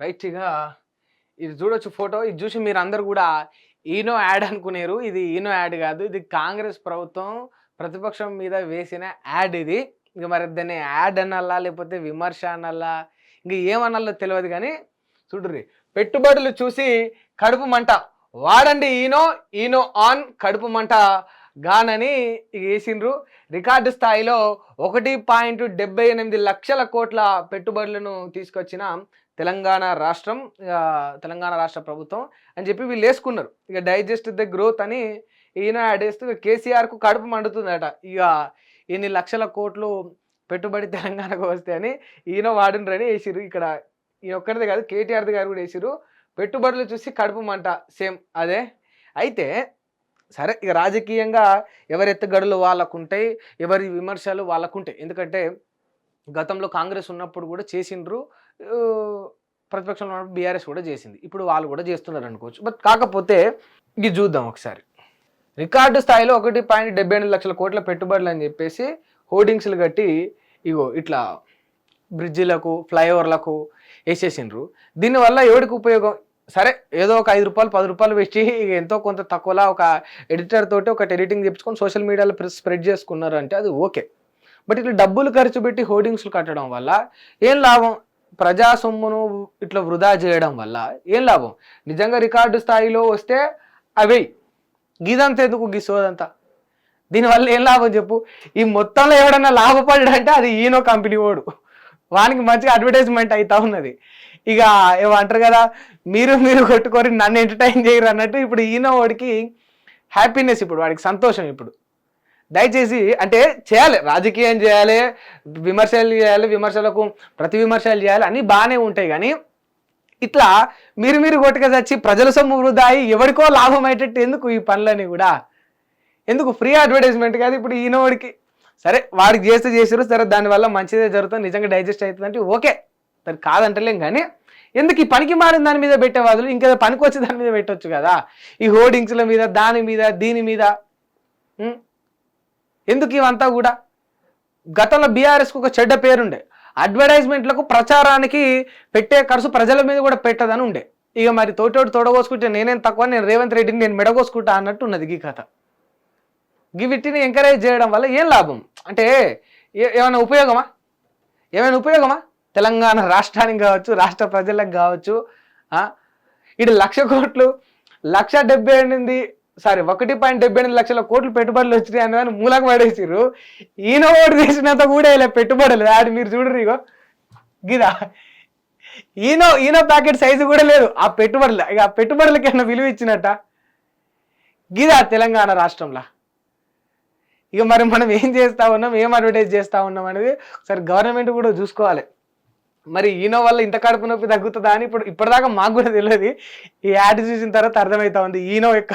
Right ఇక ఇది చూడొచ్చు ఫోటో. ఇది చూసి మీరు అందరు కూడా ఈనో యాడ్ అనుకునేరు. ఇది ఈనో యాడ్ కాదు. ఇది కాంగ్రెస్ ప్రభుత్వం ప్రతిపక్షం మీద వేసిన యాడ్ ఇది. ఇంక మరి దాన్ని యాడ్ అనాలా లేకపోతే విమర్శ అనాలా? ఇంక ఏమనాలో తెలియదు కానీ చూడుర్రి. పెట్టుబడులు చూసి కడుపు మంట. వాడండి ఈనో ఈనో ఆన్ కడుపు మంట గానని ఇక వేసిండ్రు. రికార్డు స్థాయిలో ఒకటి పాయింట్ డెబ్బై ఎనిమిది లక్షల కోట్ల పెట్టుబడులను తీసుకొచ్చిన తెలంగాణ రాష్ట్రం తెలంగాణ రాష్ట్ర ప్రభుత్వం అని చెప్పి వీళ్ళు వేసుకున్నారు. ఇక డైజెస్ట్ ద గ్రోత్ అని ఈయన యాడ్ చేస్తూ కేసీఆర్కు కడుపు మండుతుందట. ఇక ఎన్ని లక్షల కోట్లు పెట్టుబడి తెలంగాణకు వస్తే అని ఈయన వాడినరని వేసిరు ఇక్కడ ఈ ఒక్కరిది కాదు కేటీఆర్ది గారు కూడా వేసిరు పెట్టుబడులు చూసి కడుపు మంట సేమ్ అదే. అయితే సరే ఇక రాజకీయంగా ఎవరి వాళ్ళకుంటాయి ఎవరి విమర్శలు వాళ్ళకుంటాయి. ఎందుకంటే గతంలో కాంగ్రెస్ ఉన్నప్పుడు కూడా చేసిండ్రు ప్రతిపక్షంలో ఉన్నప్పుడు బీఆర్ఎస్ కూడా చేసింది. ఇప్పుడు వాళ్ళు కూడా చేస్తున్నారు అనుకోవచ్చు. బట్ కాకపోతే ఇది చూద్దాం ఒకసారి. రికార్డు స్థాయిలో ఒకటి పాయింట్ డెబ్బై ఎనిమిది లక్షల కోట్ల పెట్టుబడులు అని చెప్పేసి హోర్డింగ్స్లు కట్టి ఇగో ఇట్లా బ్రిడ్జిలకు ఫ్లైఓవర్లకు వేసేసిండ్రు. దీనివల్ల ఎవరికి ఉపయోగం? సరే ఏదో ఒక ఐదు రూపాయలు పది రూపాయలు పెట్టి ఎంతో కొంత తక్కువలా ఒక ఎడిటర్ తోటి ఒక ఎడిటింగ్ తెప్పించుకొని సోషల్ మీడియాలో స్ప్రెడ్ చేసుకున్నారు అంటే అది ఓకే. బట్ ఇట్లా డబ్బులు ఖర్చు పెట్టి హోర్డింగ్స్లు కట్టడం వల్ల ఏం లాభం? ప్రజా సొమ్మును ఇట్లా వృధా చేయడం వల్ల ఏం లాభం? నిజంగా రికార్డు స్థాయిలో వస్తే అవి గీదంత ఎందుకు గీసోదంతా? దీనివల్ల ఏం లాభం చెప్పు? ఈ మొత్తంలో ఎవడన్నా లాభపడ్డాడంటే అది ఈనో కంపెనీ వాడు వానికి మంచిగా అడ్వర్టైజ్మెంట్ అవుతా ఉన్నది. ఇక ఏమో అంటారు కదా మీరు మీరు కొట్టుకొని నన్ను ఎంటర్టైన్ చేయరు అన్నట్టు ఇప్పుడు ఈనో వాడికి హ్యాపీనెస్ ఇప్పుడు వాడికి సంతోషం ఇప్పుడు. దయచేసి అంటే చేయాలి రాజకీయం చేయాలి విమర్శలు చేయాలి విమర్శలకు ప్రతి విమర్శలు చేయాలి అన్నీ బాగానే ఉంటాయి కానీ ఇట్లా మీరు మీరు కొట్టుక చచ్చి ప్రజల సొమ్ము వృధా అయి ఎవరికో లాభం అయ్యేటట్టు ఎందుకు ఈ పనులని కూడా? ఎందుకు ఫ్రీ అడ్వర్టైజ్మెంట్ కాదు ఇప్పుడు ఈనోడికి? సరే వాడికి చేస్తే చేసారు సరే దానివల్ల మంచిదే జరుగుతుంది నిజంగా డైజెస్ట్ అవుతుంది అంటే ఓకే దానికి కాదంటలేం కానీ ఎందుకు ఈ పనికి మారిన దాని మీద పెట్టే బదులు ఇంకేదో పనికి వచ్చే దాని మీద పెట్టొచ్చు కదా? ఈ హోర్డింగ్స్ల మీద దాని మీద దీని మీద ఎందుకు ఇవంతా కూడా? గతంలో బీఆర్ఎస్కి ఒక చెడ్డ పేరుండే. అడ్వర్టైజ్మెంట్లకు ప్రచారానికి పెట్టే ఖర్చు ప్రజల మీద కూడా పెట్టదని ఉండే. ఇక మరి తోటోటి తోడగోసుకుంటే నేనేం తక్కువ నేను రేవంత్ రెడ్డిని నేను మెడగోసుకుంటా అన్నట్టు ఉన్నది ఈ కథ. గివిటిని ఎంకరేజ్ చేయడం వల్ల ఏం లాభం? అంటే ఏ- ఏమైనా ఉపయోగమా? ఏమైనా ఉపయోగమా? తెలంగాణ రాష్ట్రానికి కావచ్చు రాష్ట్ర ప్రజలకు కావచ్చు ఇటు లక్ష కోట్లు లక్ష డెబ్బై ఎనిమిది సారీ ఒకటి పాయింట్ డెబ్బై ఎనిమిది లక్షల కోట్లు పెట్టుబడులు వచ్చినాయి అని మూలకు పడేసిర్రు. ఈయన ఓటు చేసినంత కూడా ఇలా పెట్టుబడులు అది మీరు చూడరు ఇగో. గిదా. ఈనో ఈయన ప్యాకెట్ సైజు కూడా లేదు. ఆ పెట్టుబడులు ఇక ఆ పెట్టుబడులకి ఏమైనా విలువ ఇచ్చినట్ట? గిదా తెలంగాణ రాష్ట్రంలో. ఇక మరి మనం ఏం చేస్తా ఉన్నాం ఏం అడ్వర్టైజ్ చేస్తా ఉన్నాం అనేది ఒకసారి గవర్నమెంట్ కూడా చూసుకోవాలి. మరి ఈనో వల్ల ఇంత కడుపు నొప్పి తగ్గుతుందా అని ఇప్పుడు ఇప్పటిదాకా మాకు కూడా తెలియదు. ఈ యాడ్ చూసిన తర్వాత అర్థమవుతా ఉంది. ఈనో యొక్క